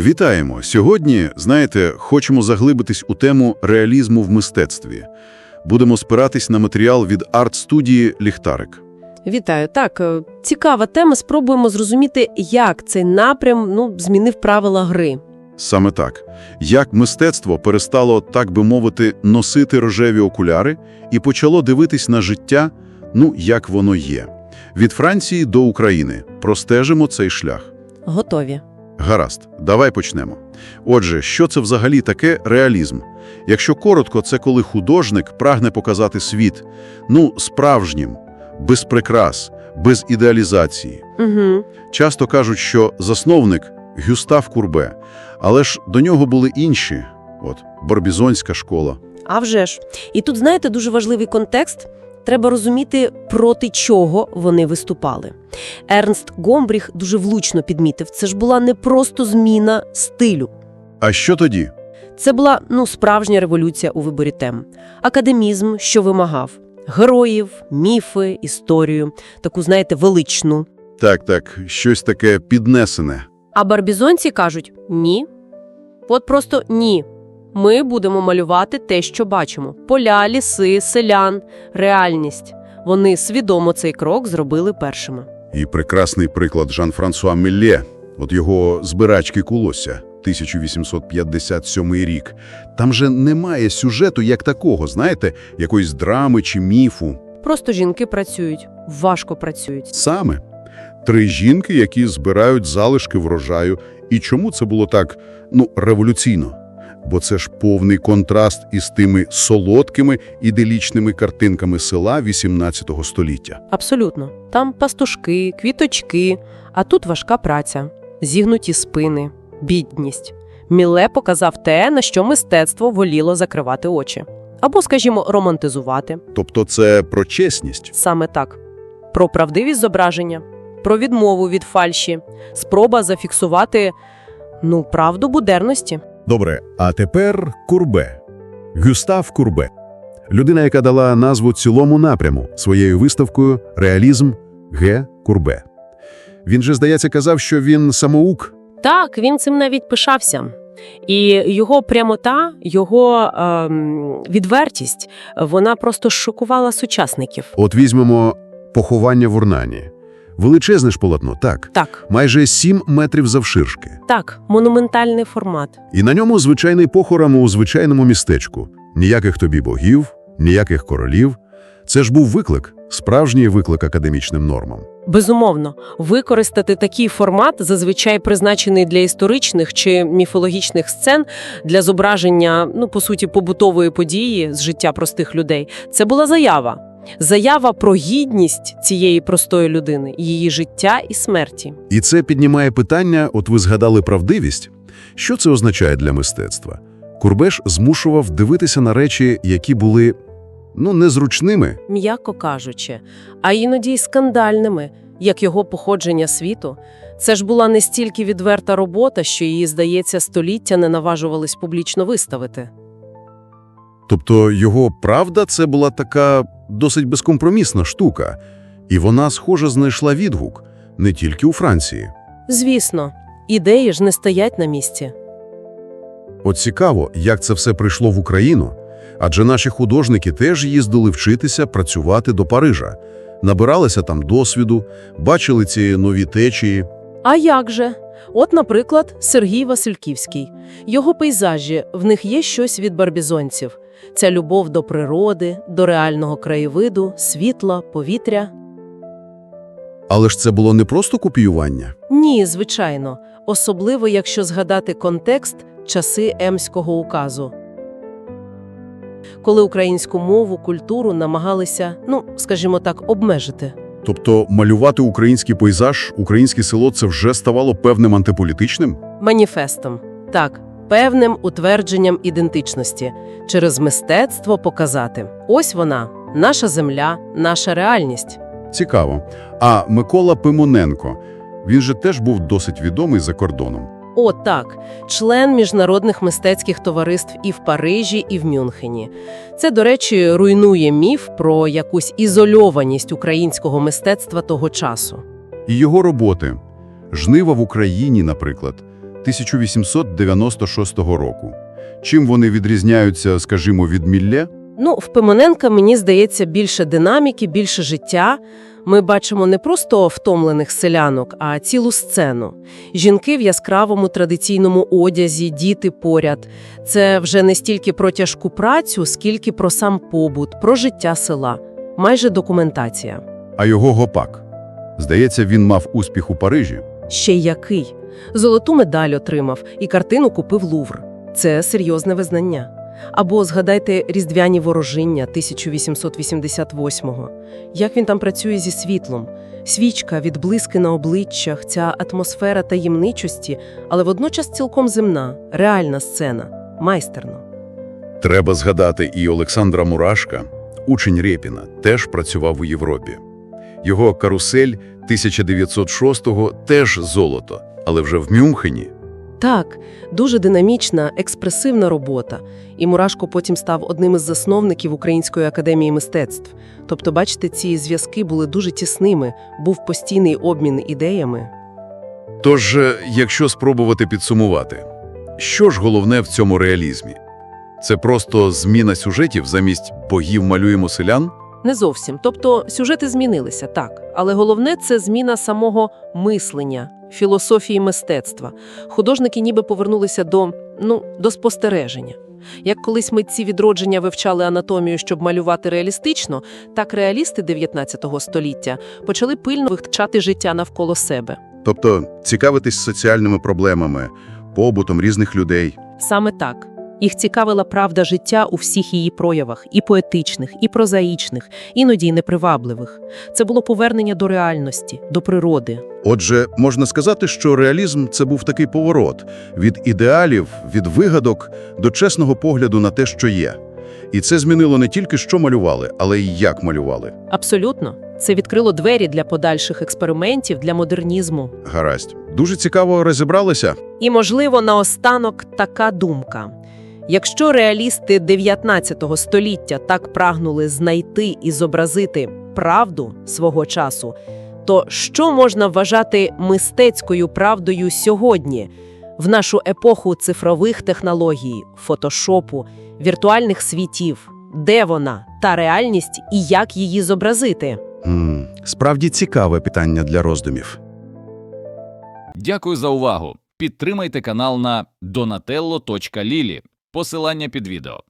Вітаємо! Сьогодні, знаєте, хочемо заглибитись у тему реалізму в мистецтві. Будемо спиратись на матеріал від арт-студії «Ліхтарик». Вітаю. Так, е, цікава тема. Спробуємо зрозуміти, як цей напрям ну, змінив правила гри. Саме так. Як мистецтво перестало, так би мовити, носити рожеві окуляри і почало дивитись на життя, ну, як воно є. Від Франції до України. Простежимо цей шлях. Готові. Гаразд, давай почнемо. Отже, що це взагалі таке реалізм? Якщо коротко, це коли художник прагне показати світ, ну, справжнім, без прикрас, без ідеалізації. Угу. Часто кажуть, що засновник – Гюстав Курбе, але ж до нього були інші, от, Барбізонська школа. А вже ж. І тут, знаєте, дуже важливий контекст. Треба розуміти, проти чого вони виступали. Ернст Гомбріх дуже влучно підмітив, це ж була не просто зміна стилю. А що тоді? Це була ну, справжня революція у виборі тем. Академізм, що вимагав героїв, міфи, історію, таку, знаєте, величну. Так, так, щось таке піднесене. А барбізонці кажуть ні. От просто ні. Ми будемо малювати те, що бачимо: поля, ліси, селян, реальність. Вони свідомо цей крок зробили першими. І прекрасний приклад Жан-Франсуа Мелле, от його «Збирачки колосся», 1857 рік. Там же немає сюжету як такого, знаєте, якоїсь драми чи міфу. Просто жінки працюють, важко працюють. Саме. Три жінки, які збирають залишки врожаю. І чому це було так, ну, революційно? Бо це ж повний контраст із тими солодкими іделічними картинками села 18 століття. Абсолютно. Там пастушки, квіточки, а тут важка праця, зігнуті спини, бідність. Міле показав те, на що мистецтво воліло закривати очі. Або, скажімо, романтизувати. Тобто це про чесність. Саме так. Про правдивість зображення, про відмову від фальші, спроба зафіксувати, ну, правду буденності. Добре, а тепер Курбе. Гюстав Курбе. Людина, яка дала назву цілому напряму своєю виставкою «Реалізм Г. Курбе». Він же, здається, казав, що він самоук. Так, він цим навіть пишався. І його прямота, його ем, відвертість, вона просто шокувала сучасників. От візьмемо «Поховання в Урнані». Величезне ж полотно, так. Так, Майже 7 метрів завширшки. так, монументальний формат. І на ньому звичайний похорон у звичайному містечку. Ніяких тобі богів, ніяких королів. Це ж був виклик, справжній виклик академічним нормам. Безумовно, використати такий формат, зазвичай призначений для історичних чи міфологічних сцен, для зображення, ну по суті, побутової події з життя простих людей. Це була заява. Заява про гідність цієї простої людини, її життя і смерті. І це піднімає питання, от ви згадали правдивість. Що це означає для мистецтва? Курбеш змушував дивитися на речі, які були, ну, незручними. м'яко кажучи, а іноді й скандальними, як його походження світу. Це ж була не стільки відверта робота, що її, здається, століття не наважувались публічно виставити. Тобто його правда це була така досить безкомпромісна штука, і вона, схоже, знайшла відгук не тільки у Франції. Звісно, ідеї ж не стоять на місці. От цікаво, як це все прийшло в Україну, адже наші художники теж їздили вчитися працювати до Парижа, набиралися там досвіду, бачили ці нові течії. А як же? От, наприклад, Сергій Васильківський. Його пейзажі, в них є щось від барбізонців. Ця любов до природи, до реального краєвиду, світла, повітря. Але ж це було не просто копіювання. Ні, звичайно, особливо якщо згадати контекст часи Емського указу. Коли українську мову, культуру намагалися, ну, скажімо так, обмежити. Тобто малювати український пейзаж, українське село – це вже ставало певним антиполітичним? Маніфестом. Так, певним утвердженням ідентичності. Через мистецтво показати. Ось вона, наша земля, наша реальність. Цікаво. А Микола Пимоненко, він же теж був досить відомий за кордоном. О, так, член міжнародних мистецьких товариств і в Парижі, і в Мюнхені. Це, до речі, руйнує міф про якусь ізольованість українського мистецтва того часу. І його роботи. «Жнива в Україні», наприклад. 1896 року. Чим вони відрізняються, скажімо, від Мілле? Ну, в Пимоненка, мені здається, більше динаміки, більше життя. Ми бачимо не просто втомлених селянок, а цілу сцену. Жінки в яскравому традиційному одязі, діти поряд. Це вже не стільки про тяжку працю, скільки про сам побут, про життя села. Майже документація. А його гопак. Здається, він мав успіх у Парижі. Ще який. Золоту медаль отримав і картину купив Лувр. Це серйозне визнання. Або згадайте «Різдвяні ворожиння» 1888-го. Як він там працює зі світлом. Свічка, відблиски на обличчях, ця атмосфера таємничості, але водночас цілком земна, реальна сцена. Майстерно. Треба згадати і Олександра Мурашка, учень Рєпіна, теж працював у Європі. Його «Карусель» 1906-го теж золото, але вже в Мюнхені. Так, дуже динамічна, експресивна робота. І Мурашко потім став одним із засновників Української академії мистецтв. Тобто, бачите, ці зв'язки були дуже тісними, був постійний обмін ідеями. Тож, е, якщо спробувати підсумувати, що ж головне в цьому реалізмі? Це просто зміна сюжетів замість богів малюємо селян? Не зовсім. Тобто сюжети змінилися, так. Але головне це зміна самого мислення, філософії мистецтва. Художники ніби повернулися до, ну, до спостереження. Як колись митці відродження вивчали анатомію, щоб малювати реалістично, так реалісти 19 століття почали пильно вивчати життя навколо себе. Тобто цікавитись соціальними проблемами, побутом різних людей. Саме так. Їх цікавила правда життя у всіх її проявах, і поетичних, і прозаїчних, іноді й непривабливих. Це було повернення до реальності, до природи. Отже, можна сказати, що реалізм – це був такий поворот від ідеалів, від вигадок до чесного погляду на те, що є. І це змінило не тільки що малювали, але й як малювали. Абсолютно. Це відкрило двері для подальших експериментів, для модернізму. Гаразд. Дуже цікаво розібралися. І, можливо, наостанок така думка. Якщо реалісти 19 століття так прагнули знайти і зобразити правду свого часу, то що можна вважати мистецькою правдою сьогодні, в нашу епоху цифрових технологій, фотошопу, віртуальних світів? Де вона, та реальність і як її зобразити? М, справді цікаве питання для роздумів. Дякую за увагу. Підтримайте канал на donatello.lili. Посилання під відео.